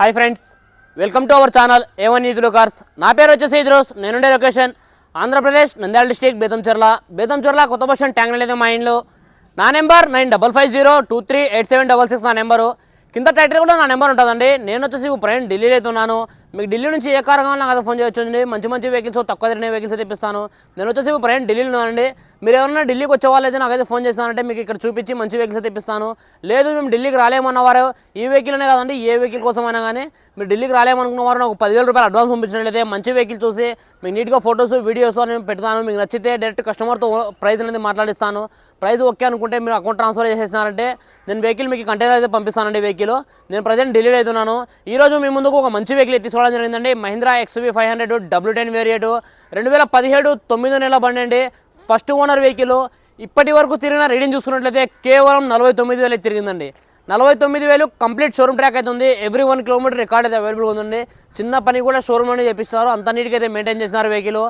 Hi friends welcome to our channel A1 న్యూస్లో cars నా పేరు వచ్చేసి ఇద్రోస్ నేనుండే లొకేషన్ ఆంధ్రప్రదేశ్ నంద్యాల డిస్టిక్ బేతంచెర్ల బేతంచెర్ల కొత్త బస్ ట్యాంక్ అనేది మా ఇంట్లో నా number nine double five zero two three eight seven double six నా నెంబరు కింద టైటిల్ కూడా నా నెంబర్ ఉంటుందండి. నేను వచ్చేసి ఇప్పుడు ప్రయాణం ఢిల్లీలో అయితే ఉన్నాను. మీకు ఢిల్లీ నుంచి ఏ కార్ నాకు ఫోన్ చేయొచ్చు మంచి మంచి వెహికల్స్ తక్కువ తిరిగిన వెహికల్స్ తెప్పిస్తాను నేను వచ్చేసి ఇప్పుడు ప్రయాణం ఢిల్లీలో ఉన్నానండి. మీరు ఎవరైనా ఢిల్లీకి వచ్చే వాళ్ళైతే నాకైతే ఫోన్ చేస్తానంటే మీకు ఇక్కడ చూపించి మంచి వెహికల్స్ తెప్పిస్తాను లేదు మేము ఢిల్లీకి రాలేమన్నవారు ఈ వెహికల్ అనే కాదండి ఏ వెహికల్ కోసమైనా కానీ మీరు ఢిల్లీకి రాలేమనుకున్న వారు నాకు పదివేల రూపాయలు అడ్వాన్స్ పంపించినట్లయితే మంచి వెహికల్ చూసి మీకు నీట్గా ఫొటోస్ వీడియోస్ అని పెడతాను. మీకు నచ్చితే డైరెక్ట్ కస్టమర్తో ప్రైస్ అనేది మాట్లాడిస్తాను. ప్రైస్ ఓకే అనుకుంటే మీరు అకౌంట్ ట్రాన్స్ఫర్ చేసేసినారంటే నేను వెహికల్ మీకు కంటైనర్ అయితే పంపిస్తానండి వెహికల్. నేను ప్రజెంట్ ఢిల్లీలో అవుతున్నాను ఈ రోజు మీ ముందుకు ఒక మంచి వెహికల్ తీసుకోవడం జరిగిందండి. Mahindra XUV five hundred W ten variant. రెండు వేల పదిహేడు తొమ్మిదో నెల బండి అండి. ఫస్ట్ ఓనర్ వెహికల్ ఇప్పటి వరకు తిరిగిన రీడింగ్ చూసుకున్నట్లయితే కేవలం నలభై తొమ్మిది వేలు తిరిగిందండి. నలభై తొమ్మిది వేలు కంప్లీట్ షోరూమ్ ట్రాక్ అయితే ఉంది ఎవ్రీ వన్ కిలోమీటర్ రికార్డ్ అయితే అవైలబుల్ ఉందండి. చిన్న పని కూడా షోరూమ్ అని చేపిస్తారు అంత నీట్గా అయితే మెయింటైన్ చేస్తున్నారు వెహికల్.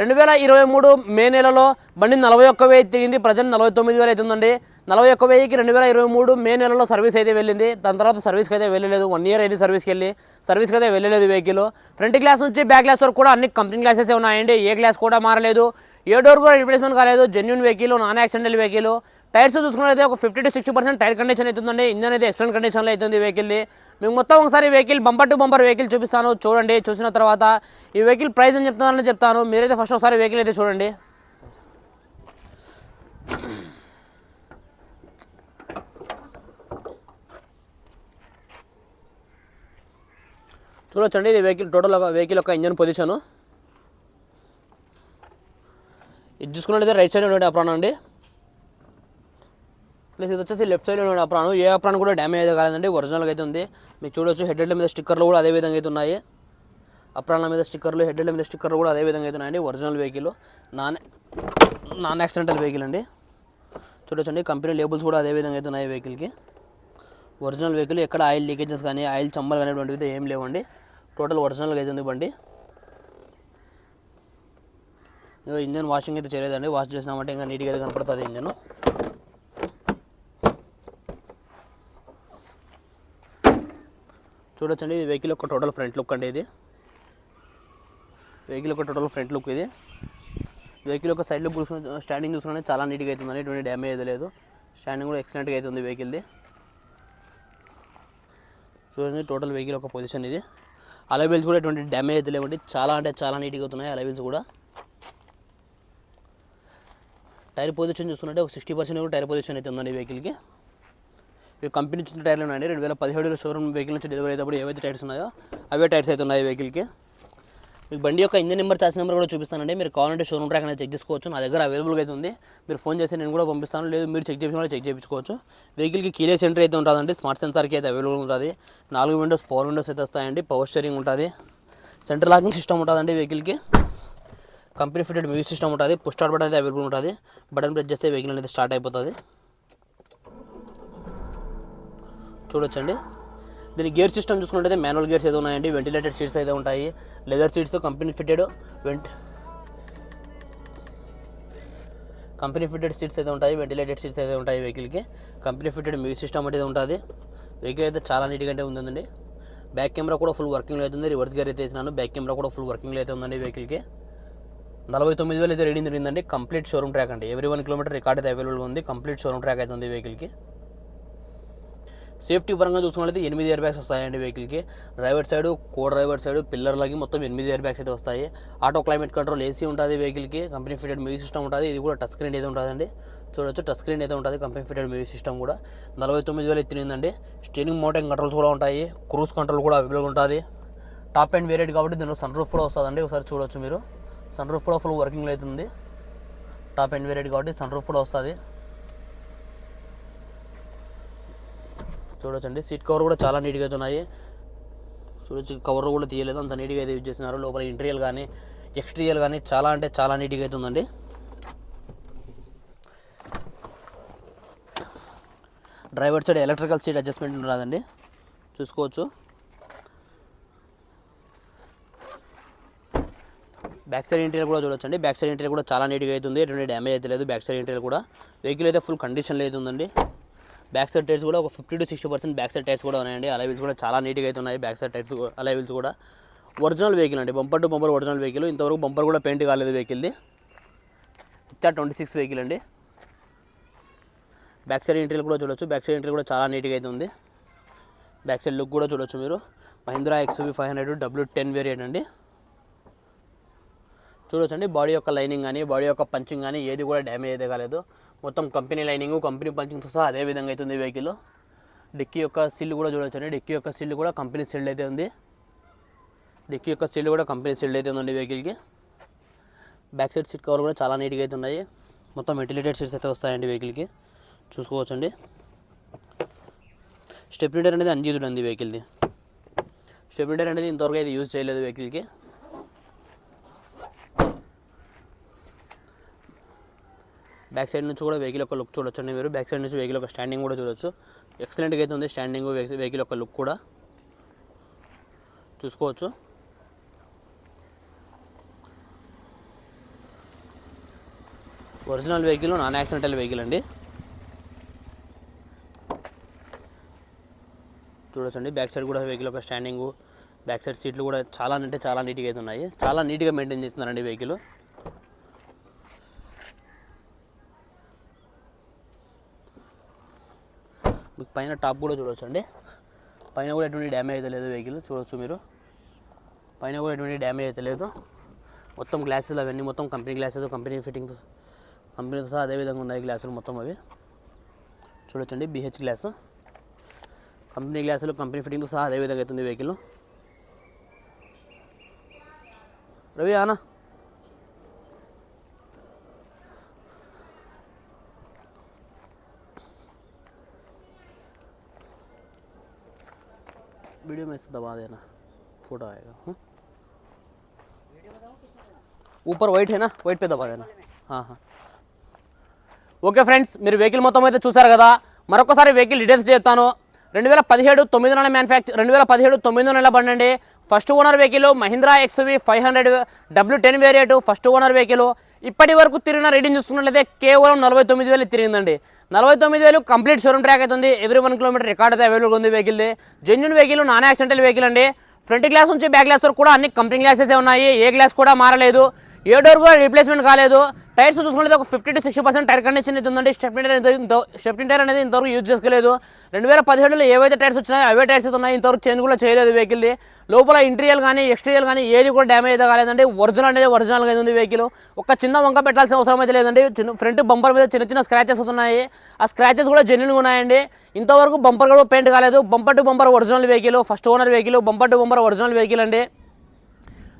రెండు వేల ఇరవై మూడు మే నెలలో బండి నలభై ఒక్క వెయ్యి తిరిగింది. ప్రజెంట్ నలభై తొమ్మిది వేలు అవుతుందండి. నలభై ఒక్క వెయ్యికి రెండు వేల ఇరవై మూడు మే నెలలో సర్వీస్ అయితే వెళ్ళింది. దాని తర్వాత సర్వీస్కి అయితే వెళ్ళలేదు. వన్ ఇయర్ అయింది సర్వీస్కి వెళ్ళి. సర్వీస్కి అయితే వెళ్ళలేదు వెహికల్. ఫ్రంట్ గ్లాస్ నుంచి బ్యాక్ గ్లాస్ వరకు కూడా అన్ని కంపెనీ గ్లాసెస్ ఉన్నాయండి. ఏ గ్లాస్ కూడా మారలేదు. ఏ డోర్ కూడా రిప్లేస్మెంట్ కాలేదు. Genuine vehicle non accidental vehicle tyres చూసుకున్నట్లయితే ఒక fifty to sixty percent tyre condition అవుతుందండి. ఇంజన్ అయితే ఎక్స్టెంట్ కండిషన్లో అవుతుంది వెహికల్ది మీకు మొత్తం ఒకసారి vehicle bumper to bumper vehicle చూపిస్తాను. చూడండి చూసిన తర్వాత ఈ వెహికల్ ప్రైస్ అని చెప్తున్నారని చెప్తాను. మీరైతే ఫస్ట్ ఒకసారి వెహికల్ అయితే చూడండి. చూడొచ్చండి ఇది వెహికల్ టోటల్ వెహికల్ యొక్క ఇంజన్ పొజిషను ఇది చూసుకున్నట్లయితే రైట్ సైడ్ ఉండే అప్రాణం అండి. ప్లస్ ఇది వచ్చేసి లెఫ్ట్ సైడ్ ఉండే అప్రాణం. ఏ అప్రాణం కూడా డ్యామేజ్ అయితే కాలేదండి. ఒరిజినల్గా అయితే ఉంది. మీరు చూడొచ్చు హెడ్లైట్ల మీద స్టిక్కర్లు కూడా అదే విధంగా అయితే ఉన్నాయి. అప్రాన్ల మీద స్టిక్కర్లు హెడ్లైట్ల మీద స్టిక్కర్లు కూడా అదే విధంగా అయితే original vehicle non non accidental vehicle అండి. చూడొచ్చండి కంపెనీ లేబుల్స్ కూడా అదే విధంగా అయితే ఉన్నాయి వెహికల్కి ఒరిజినల్ వెహికల్ ఎక్కడ ఆయిల్ లీకేజెస్ కానీ ఆయిల్ చమ్మలు కానీ అయితే ఏం లేవండి. టోటల్ ఒరిజినల్గా అయితే ఉంది బండి. ఇంజన్ వాషింగ్ అయితే చేయలేదండి. వాష్ చేసినామంటే ఇంకా నీట్గా అయితే కనపడుతుంది ఇంజన్. చూడొచ్చండి ఇది వెహికల్ యొక్క టోటల్ ఫ్రంట్ లుక్ అండి ఇది. వెహికల్ యొక్క టోటల్ ఫ్రంట్ లుక్ ఇది. వెహికల్ యొక్క సైడ్ లుక్ చూసుకుని స్టాండింగ్ చూసుకుంటే చాలా నీట్గా అవుతుందండి ఎటువంటి డ్యామేజ్ అయితే లేదు. స్టాండింగ్ కూడా ఎక్సలెంట్గా అవుతుంది వెహికల్ది చూడండి టోటల్ వెహికల్ ఒక పొజిషన్ ఇది. అలవెల్స్ కూడా ఎటువంటి డ్యామేజ్ అయితే లేవండి. చాలా అంటే చాలా నీట్గా అవుతున్నాయి అలవెల్స్ కూడా. టైర్ పొజిషన్ చూసుకుంటే ఒక సిక్స్టీ పర్సెంట్ కూడా టైర్ పొజిషన్ అయితే ఉందండి వెహికల్కి. ఇవి కంపెనీ నుంచి టైర్లు ఉన్నాయండి. రెండు వేల పదిహేడులో షోరూమ్ వెహికల్ నుంచి డెలివరీ అయినప్పుడు ఏవైతే టైర్స్ ఉన్నాయో అవే టైర్స్ అయితే ఉన్నాయి వెహికల్కి. మీకు బండి యొక్క ఇంజన్ నెంబర్ చార్జ్ నెంబర్ కూడా చూపిస్తానండి. మీరు కావాలంటే షోరూమ్ ట్రాక్ అనేది చెక్ చేసుకోవచ్చు. నా దగ్గర అవైలబుల్గా అయితే ఉంది. మీరు ఫోన్ చేసి నేను కూడా పంపిస్తాను. లేదు మీరు చెక్ చేయించుకోవాలి చెక్ చేయించుకోవచ్చు వెహికల్కి కీలెస్ ఎంట్రీ అయితే ఉంటుందండి. స్మార్ట్ సెన్సార్కి అయితే అవైలబుల్ ఉంటుంది. నాలుగు విండోస్ పవర్ విండోస్ అయితే వస్తాయండి. పవర్ స్టీరింగ్ ఉంటుంది. సెంటర్ లాకింగ్ సిస్టమ్ ఉంటుందండి వెహికల్కి. కంపెనీ ఫిటెడ్ మ్యూజిక్ సిస్టమ్ ఉంటుంది. పుష్ స్టార్ట్ బటన్ అయితే అవైలబుల్ ఉంటుంది. బటన్ ప్రెస్ చేస్తే వెహికల్ అనేది స్టార్ట్ అయిపోతుంది. చూడొచ్చండి. దీని గేర్ సిస్టమ్ చూసుకుంటే మాన్యువల్ గేర్స్ ఏదో ఉన్నాయండి. వెంటిలేటెడ్ సీట్స్ అయితే ఉంటాయి. Leather seats company fitted vent company fitted seats అయితే ఉంటాయి. వెంటిలేటెడ్ సీట్స్ అయితే ఉంటాయి వెహికల్కి. కంపెనీ ఫిటెడ్ మ్యూజిక్ సిస్టమ్ అనేది ఉంటుంది. వెహికల్ అయితే చాలా నీట్గా అయితే ఉందండి. బ్యాక్ కెమెరా కూడా ఫుల్ వర్కింగ్లో అయితే ఉంది. రివర్స్ గేర్ అయితే వేసినాను. బ్యాక్ కెమెరా కూడా ఫుల్ వర్కింగ్లో అయితే ఉందండి వెహికల్కి. నలభై తొమ్మిది వేలు అయితే రీడింగ్ జరిగిందండి కంప్లీట్ షోరూమ్ ట్రాక్ అండి. ఎవ్రీ వన్ కిలోమీటర్ రికార్డ్ అయితే అవైలబుల్ ఉంది. కంప్లీట్ షోరూమ్ ట్రాక్ అయితే ఉంది వెహికల్కి సేఫ్టీ పరంగా చూసుకున్నట్లయితే ఎనిమిది ఎయిర్ బ్యాగ్స్ వస్తాయండి వెహికల్కి driver side co driver side పిల్లర్లకి మొత్తం ఎనిమిది ఎయిర్ బ్యాగ్స్ అయితే వస్తాయి. ఆటో క్లైమేట్ కంట్రోల్ ఏసీ ఉంటుంది వెహికల్కి కంపెనీ ఫిటెడ్ మ్యూజిక్ సిస్టమ్ ఉంటుంది. ఇది కూడా టచ్ స్క్రీన్ అయితే ఉంటుందండి. చూడొచ్చు టచ్ స్క్రీన్ అయితే ఉంటుంది. కంపెనీ ఫిటెడ్ మ్యూజిక్ సిస్టమ్ కూడా. నలభై తొమ్మిది వేలు ఎత్తినిందండి స్టీరింగ్ మౌంటైన్ కంట్రోల్స్ కూడా ఉంటాయి. క్రూజ్ కంట్రోల్ కూడా అవైలబుల్ ఉంటుంది. టాప్ అండ్ వేరియడ్ కాబట్టి దీనిలో సన్ రూఫ్ కూడా వస్తుందండి. ఒకసారి చూడొచ్చు మీరు. సన్ రూఫ్ కూడా ఫుల్ వర్కింగ్లో అవుతుంది. టాప్ ఎండ్ వేరియడ్ కాబట్టి సన్ రూఫ్ కూడా వస్తుంది. చూడొచ్చండి. సీట్ కవర్ కూడా చాలా నీట్గా అయితే ఉన్నాయి. చూడొచ్చు కవర్ కూడా తీయలేదు. అంత నీట్గా అయితే యూజ్ చేస్తున్నారు లోపల ఇంటీరియల్ కానీ ఎక్స్టీరియల్ కానీ చాలా అంటే చాలా నీట్గా అయితే ఉందండి. Driver side electrical seat adjustment రాదండి. చూసుకోవచ్చు. బ్యాక్ సైడ్ ఇంటీరియర్ కూడా చూడొచ్చండి. బ్యాక్ సైడ్ ఇంటీరియర్ కూడా చాలా నీట్గా అవుతుంది ఎటువంటి డ్యామేజ్ అయితే లేదు. బ్యాక్ సైడ్ ఇంటీరియర్ కూడా వెహికల్ అయితే ఫుల్ కండిషన్లో అయితే ఉందండి. బ్యాక్ సైడ్ టైర్స్ కూడా ఒక fifty to sixty percent back side tyres కూడా ఉన్నాయండి. అలైవిల్స్ కూడా చాలా నీట్గా అయితే ఉన్నాయి. బ్యాక్ సైడ్ టైర్స్ అలైవిల్స్ కూడా ఒరిజినల్ వెహికల్ అండి. Bumper to bumper original vehicle. ఇంతవరకు బంపర్ కూడా పెయింట్ కాలేదు వెహికల్ది. ఇచ్చా ట్వంటీ సిక్స్ వెహికల్ అండి. బ్యాక్ సైడ్ ఇంటీరియర్ కూడా చూడొచ్చు. బ్యాక్ సైడ్ ఇంటీరియర్ కూడా చాలా నీట్గా అయితే ఉంది. బ్యాక్ సైడ్ లుక్ కూడా చూడొచ్చు మీరు. Mahindra XUV five hundred W ten variant అండి. చూడొచ్చండి. బాడీ యొక్క లైనింగ్ కానీ బాడీ యొక్క పంచింగ్ కానీ ఏది కూడా డ్యామేజ్ అయితే కాలేదు. మొత్తం కంపెనీ లైనింగ్ కంపెనీ పంచింగ్తో సహా అదే విధంగా అయితే ఉంది వెహికల్. డిక్కీ యొక్క సిల్ కూడా చూడొచ్చండి. డిక్కీ యొక్క సిల్ కూడా కంపెనీ సిల్డ్ అయితే ఉంది. డిక్కీ యొక్క సిల్ కూడా కంపెనీ సిల్డ్ అయితే ఉందండి వెహికల్కి బ్యాక్ సైడ్ సీట్ కవర్ కూడా చాలా నీట్గా అయితే ఉన్నాయి. మొత్తం వెంటిలేటెడ్ సీట్స్ అయితే వస్తాయండి వెహికల్కి చూసుకోవచ్చండి. స్టెప్నిటర్ అనేది అన్యూజ్డ్ ఉంది వెహికల్ది స్టెప్నిటర్ అనేది ఇంతవరకు అయితే యూజ్ చేయలేదు వెహికల్కి బ్యాక్ సైడ్ నుంచి కూడా వెహికల్ యొక్క లుక్ చూడొచ్చండి మీరు. బ్యాక్ సైడ్ నుంచి వెహికల్ యొక్క స్టాండింగ్ కూడా చూడొచ్చు. ఎక్సలెంట్గా అయితే ఉంది స్టాండింగ్ వెహికల్ యొక్క లుక్ కూడా. చూసుకోవచ్చు. Original vehicle non accidental vehicle అండి. చూడొచ్చండి బ్యాక్ సైడ్ కూడా వెహికల్ యొక్క స్టాండింగ్ బ్యాక్ సైడ్ సీట్లు కూడా చాలా అంటే చాలా నీట్గా అయితే ఉన్నాయి. చాలా నీట్గా మెయింటైన్ చేస్తున్నారండి వెహికల్. మీకు పైన టాప్ కూడా చూడవచ్చు అండి పైన కూడా ఎటువంటి డ్యామేజ్ అయితే లేదు వెహికల్ చూడవచ్చు మీరు. పైన కూడా ఎటువంటి డ్యామేజ్ అయితే లేదు. మొత్తం గ్లాసెస్ అవన్నీ మొత్తం కంపెనీ గ్లాసెస్ కంపెనీ ఫిట్టింగ్స్ కంపెనీతో సహా అదే విధంగా ఉన్నాయి గ్లాసులు మొత్తం అవి. చూడొచ్చండి బిహెచ్ గ్లాసు. కంపెనీ గ్లాసులు కంపెనీ ఫిట్టింగ్తో సహా అదే విధంగా అవుతుంది వెహికల్. రవి ఆనా? वीडियो में से दबा देना फोटो आएगा हाँ? ऊपर వైట్ है ना వైట్ पे दबा देना हाँ हाँ ఓకే ఫ్రెండ్స్ మీరు వెహికల్ మొత్తం అయితే చూసారు కదా మరొకసారి వెహికల్ డీటెయిల్స్ చెప్తాను రెండు వేల పదిహేడు తొమ్మిది నెలల మ్యానుఫ్యాక్చర్ రెండు వేల పదిహేడు తొమ్మిది నెలల బండి అండి first owner vehicle Mahindra XUV five hundred W ten variant first owner vehicle ఇప్పటి వరకు తిరిగిన రేటింగ్ చూసుకున్నట్లయితే కేవలం నలభై తొమ్మిది వేలు తిరిగిందండి. నలభై తొమ్మిది వేలు కంప్లీట్ షోరూమ్ ట్రాక్ అవుతుంది. ఎవ్రీ వన్ కిలోమీటర్ రికార్డ్ అయితే అవైలబుల్ ఉంది వెహికల్ది genuine vehicle non accidental vehicle అండి. ఫ్రంట్ గ్లాస్ నుంచి బ్యాక్ గ్లాస్ వరకు కూడా అన్ని కంపెనీ గ్లాసెస్ ఉన్నాయి. ఏ గ్లాస్ కూడా మారలేదు. ఏ డోర్ కూడా రీప్లేస్మెంట్ కాలేదు. టైర్స్ చూసుకుంటే ఒక fifty to sixty percent tyre condition అయితే ఉందండి. స్టెప్ని టైర్ స్టెప్ని టైర్ అనేది ఇంతవరకు యూజ్ చేసుకోలేదు. రెండు వేల పదిహేడులో ఏవైతే టైర్స్ వచ్చినాయో అవే టైర్స్ అయితే ఉన్నాయి. ఇంతవరకు చేంజ్ కూడా చేయలేదు వెహికల్ది లోపల ఇంటీరియల్ కానీ ఎక్స్టీరియల్ కానీ ఏది కూడా డ్యామేజ్ అయితే కాలేదండి. ఒరిజినల్ అనేది ఒరిజినల్గా ఉంది వెహికల్ ఒక చిన్న వంక పెట్టాల్సిన అవసరం అయితే లేదండి. చిన్న ఫ్రంట్ బంపర్ మీద చిన్న చిన్న స్క్రాచెస్ ఉన్నాయి ఆ స్క్రాచెస్ కూడా జెన్యున్గా ఉన్నాయండి. ఇంతవరకు బంపర్ కూడా పెయింట్ కాలేదు. Bumper to bumper original vehicle first owner vehicle bumper to bumper original vehicle అండి.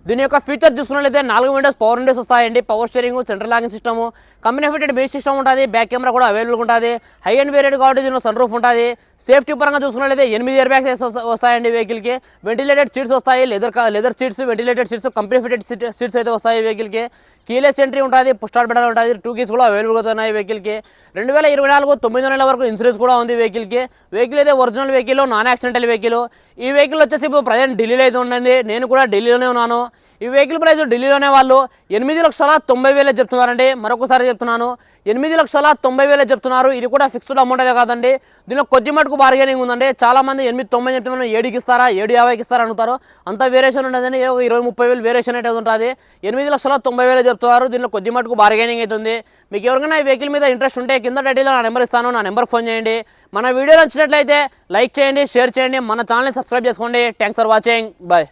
దీని యొక్క ఫీచర్ చూసుకున్నట్లయితే నాలుగు విండోస్ పవర్ విండోస్ వస్తాయండి. Power steering central locking system company fitted base system ఉంటుంది బ్యాక్ కెమెరా కూడా అవైలబుల్ ఉంటుంది హై అండ్ వేరియడ్ కాబట్టి దీనిలో సన్ రూఫ్ ఉంటుంది. సేఫ్టీ పరంగా చూసుకున్నట్లయితే ఎనిమిది ఇయర్ బ్యాగ్స్ వస్తాయండి వెహికల్కి వెంటిలేటెడ్ సీట్స్ వస్తాయి leather leather seats ventilated seats company fitted seats అయితే వస్తాయి వెహికల్కి కీలెస్ ఎంట్రీ ఉంటుంది పుష్ స్టార్ట్ బటన్ ఉంటుంది టూ కీస్ కూడా అవైలబుల్ అవుతున్నాయి వెహికల్కి రెండు వేల ఇరవై నాలుగు తొమ్మిది నెలల వరకు ఇన్సూరెన్స్ కూడా ఉంది వెహికల్కి వెహికల్ అయితే original vehicle non accidental vehicle ఈ వెహికల్ వచ్చేసి ఇప్పుడు ప్రజెంట్ ఢిల్లీలో అయితే ఉండండి నేను కూడా ఢిల్లీలోనే ఉన్నాను. ఈ వెహికల్ ప్రైస్ ఢిల్లీలోనే వాళ్ళు ఎనిమిది లక్షల తొంభై వేలే చెప్తున్నారండి. మరొకసారి చెప్తున్నాను. ఎనిమిది లక్షల తొంభై వేలే చెప్తున్నారు. ఇది కూడా ఫిక్స్డ్ అమౌంట్ కాదండి. దీనిలో కొద్ది మటుకు బార్గెనింగ్ ఉందండి. చాలా మంది ఎనిమిది తొంభై చెప్తున్నారు ఏడుకి ఇస్తారా ఏడు యాభైకి ఇస్తారా అంటారు అంత వేరియేషన్ ఉండదండి. ఇరవై ముప్పై వేలు వేరియేషన్ అయితే ఉంటుంది. ఎనిమిది లక్షల తొంభై వేలు చెప్తున్నారు. దీనిలో కొద్ది మటుకు బార్గెనింగ్ అవుతుంది మీకు ఎవరికైనా ఈ వెహికల్ మీద ఇంట్రెస్ట్ ఉంటే కింద టైటిల్లో నా నెంబర్ ఇస్తాను. నా నెంబర్ ఫోన్ చేయండి. మన వీడియో నచ్చినట్లయితే లైక్ చేయండి షేర్ చేయండి. మన ఛానల్ని సబ్స్క్రైబ్ చేసుకోండి. Thanks for watching bye